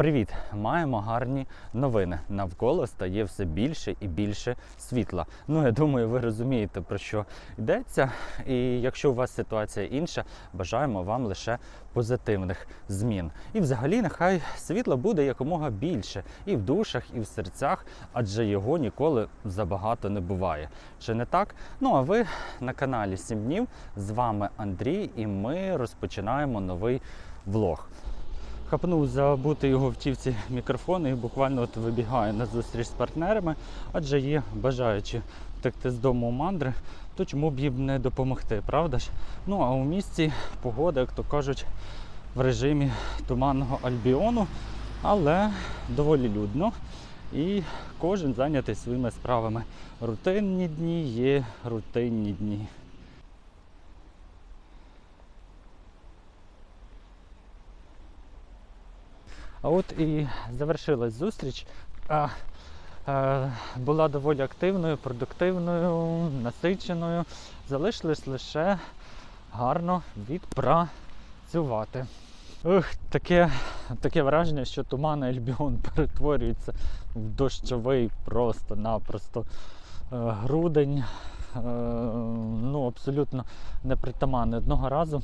Привіт! Маємо гарні новини. Навколо стає все більше і більше світла. Ну, я думаю, ви розумієте, про що йдеться. І якщо у вас ситуація інша, бажаємо вам лише позитивних змін. І взагалі, нехай світла буде якомога більше і в душах, і в серцях, адже його ніколи забагато не буває. Чи не так? Ну а ви на каналі 7 днів. З вами Андрій, і ми розпочинаємо новий влог. Хапнув забути його в тівці мікрофон і буквально от вибігаю на зустріч з партнерами, адже є бажаючі втекти з дому у мандри, то чому б їм не допомогти, правда ж? Ну а у місті погода, як то кажуть, в режимі туманного альбіону, але доволі людно. І кожен зайнятий своїми справами. Рутинні дні є рутинні дні. А от і завершилась зустріч. Була доволі активною, продуктивною, насиченою. Залишилось лише гарно відпрацювати. Ух, таке, таке враження, що туман Альбіон перетворюється в дощовий просто-напросто е, грудень. Е, ну, абсолютно непритаманний. Одного разу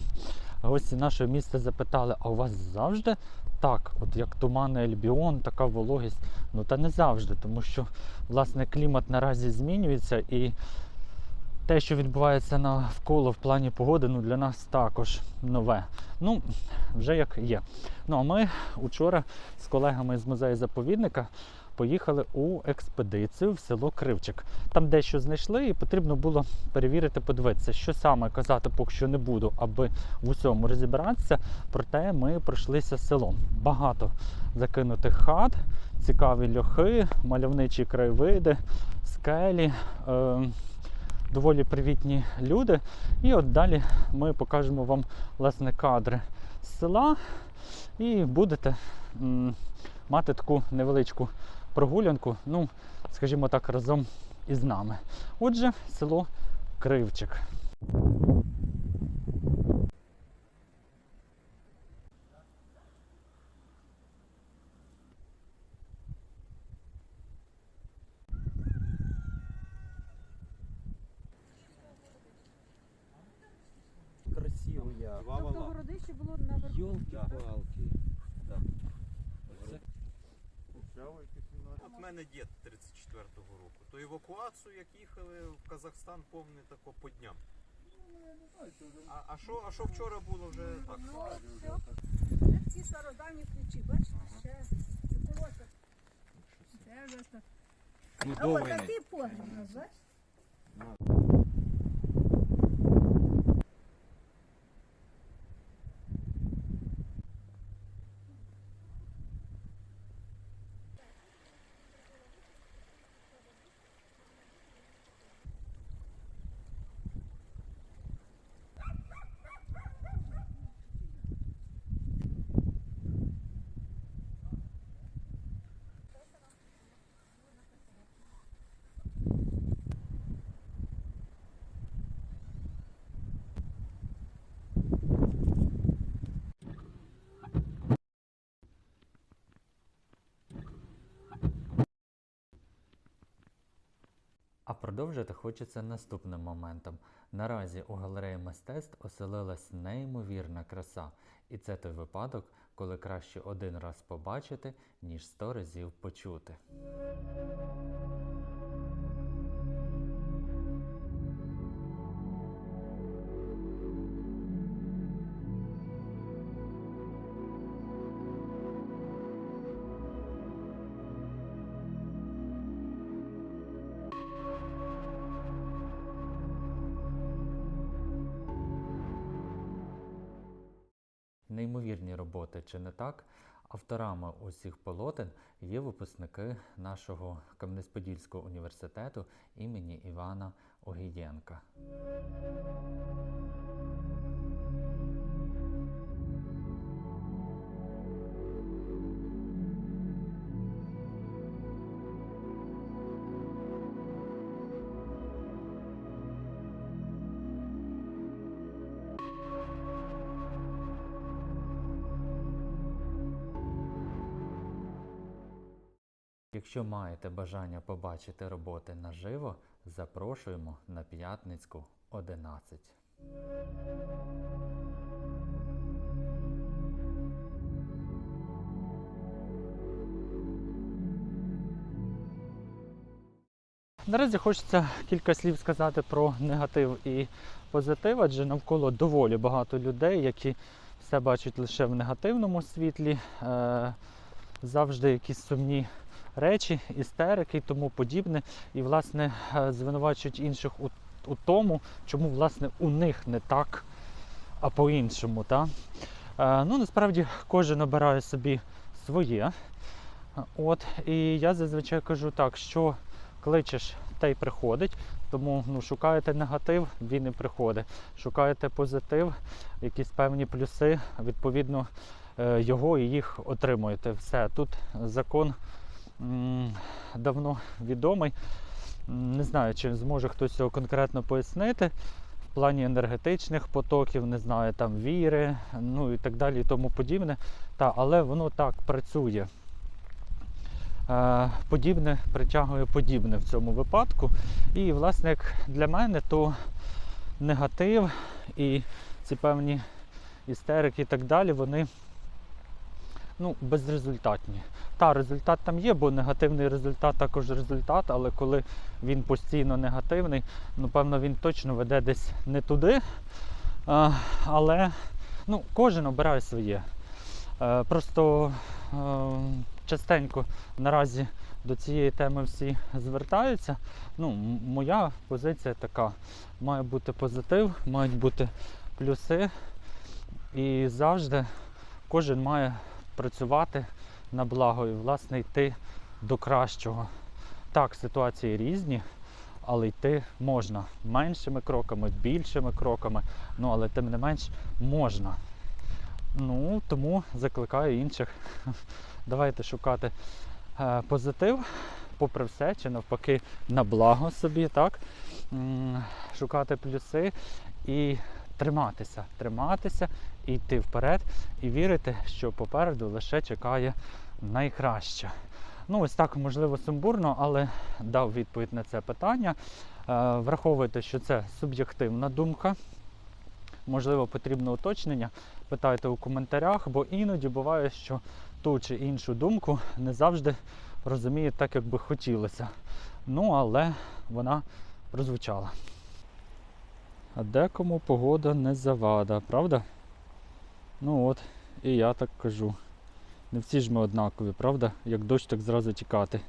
гості нашого міста запитали, а у вас завжди так, от як туманний Альбіон, така вологість. Ну та не завжди, тому що власне клімат наразі змінюється і те, що відбувається навколо в плані погоди, ну для нас також нове. Ну, вже як є. Ну а ми учора з колегами з музею заповідника поїхали у експедицію в село Кривчик. Там дещо знайшли, і потрібно було перевірити, подивитися, що саме казати, поки що не буду, аби в усьому розібратися. Проте ми пройшлися селом. Багато закинутих хат, цікаві льохи, мальовничі краєвиди, скелі. Е- Доволі привітні люди. І от далі ми покажемо вам власне кадри з села і будете мати таку невеличку прогулянку, ну, скажімо так, разом із нами. Отже, село Кривчик. Красиво я. Тобто городище було наверху. Йолки-палки. От мене дід 34-го року. То евакуацію, як їхали в Казахстан, помню, тако по дням. А, а що а що вчора було вже так? Ну, все. Це такі стародавні ключі, бачите, ще і колося. Це вже так. А от такий нас, бачите? Продовжити хочеться наступним моментом. Наразі у галереї мистецтв оселилась неймовірна краса, і це той випадок, коли краще один раз побачити, ніж сто разів почути. Неймовірні роботи, чи не так? Авторами усіх полотен є випускники нашого Кам'янець-Подільського університету імені Івана Огієнка. Якщо маєте бажання побачити роботи наживо, запрошуємо на П'ятницьку 11. Наразі хочеться кілька слів сказати про негатив і позитив, адже навколо доволі багато людей, які все бачать лише в негативному світлі, е, завжди якісь сумні речі, істерики і тому подібне. І, власне, е, звинувачують інших у, у тому, чому власне у них не так, а по-іншому. Та? Е, ну, насправді кожен обирає собі своє. От, і я зазвичай кажу так, що кличеш, те й приходить. Тому ну, шукаєте негатив, він і приходить. Шукаєте позитив, якісь певні плюси, відповідно, е, його і їх отримуєте. Все. Тут закон давно відомий. Не знаю, чи зможе хтось його конкретно пояснити. В плані енергетичних потоків, не знаю, там віри, ну і так далі, і тому подібне. Та, але воно так працює. Е, подібне притягує подібне в цьому випадку. І, власне, як для мене, то негатив і ці певні істерики і так далі, вони ну, безрезультатні. Та, результат там є, бо негативний результат також результат, але коли він постійно негативний, ну, певно, він точно веде десь не туди. Е, але ну, кожен обирає своє. Е, Просто е, частенько наразі до цієї теми всі звертаються. Ну, моя позиція така: має бути позитив, мають бути плюси. І завжди кожен має працювати на благо і, власне, йти до кращого. Так, ситуації різні, але йти можна меншими кроками, більшими кроками, ну але тим не менш можна. Ну, тому закликаю інших. Давайте шукати е, позитив, попри все, чи навпаки на благо собі, так? М, Шукати плюси і триматися, триматися і йти вперед, і вірити, що попереду лише чекає найкраще. Ну, ось так, можливо, сумбурно, але дав відповідь на це питання. Е, Враховуйте, що це суб'єктивна думка. Можливо, потрібно уточнення. Питайте у коментарях, бо іноді буває, що ту чи іншу думку не завжди розуміє так, як би хотілося. Ну, але вона прозвучала. А декому погода не завада, правда? Ну от, і я так кажу. Не всі ж ми однакові, правда? Як дощ, так зразу тікати.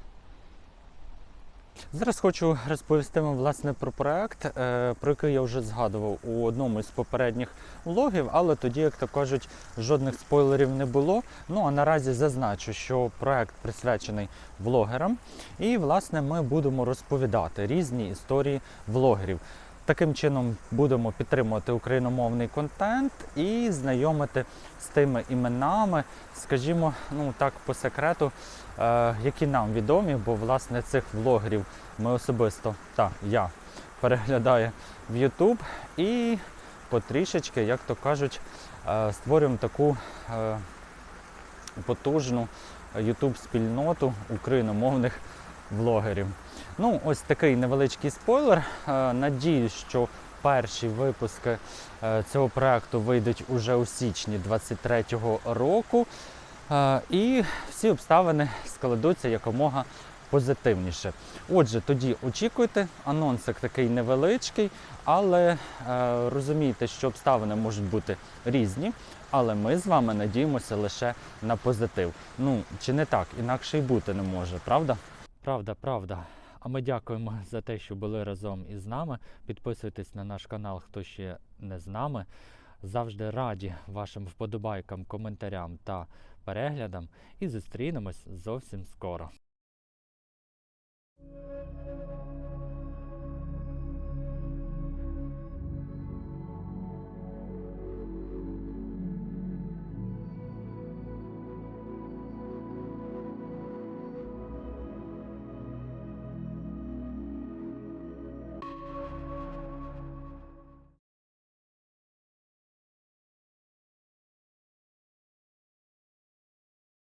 Зараз хочу розповісти вам власне про проект, е, про який я вже згадував у одному із попередніх влогів, але тоді, як то кажуть, жодних спойлерів не було. Ну а наразі зазначу, що проект присвячений влогерам, і власне ми будемо розповідати різні історії влогерів. Таким чином будемо підтримувати україномовний контент і знайомити з тими іменами, скажімо, ну так по секрету, е, які нам відомі, бо власне цих влогерів ми особисто та я переглядаю в YouTube і потрішечки, як то кажуть, е, створюємо таку е, потужну YouTube спільноту україномовних влогерів. Ну, ось такий невеличкий спойлер. Е, Надіюсь, що перші випуски е, цього проекту вийдуть уже у січні 23-го року. Е, І всі обставини складуться якомога позитивніше. Отже, тоді очікуйте, анонсик такий невеличкий, але розумійте, що обставини можуть бути різні. Але ми з вами надіємося лише на позитив. Ну чи не так, інакше й бути не може, правда? Правда, правда. Ми дякуємо за те, що були разом із нами. Підписуйтесь на наш канал, хто ще не з нами. Завжди раді вашим вподобайкам, коментарям та переглядам. І зустрінемось зовсім скоро.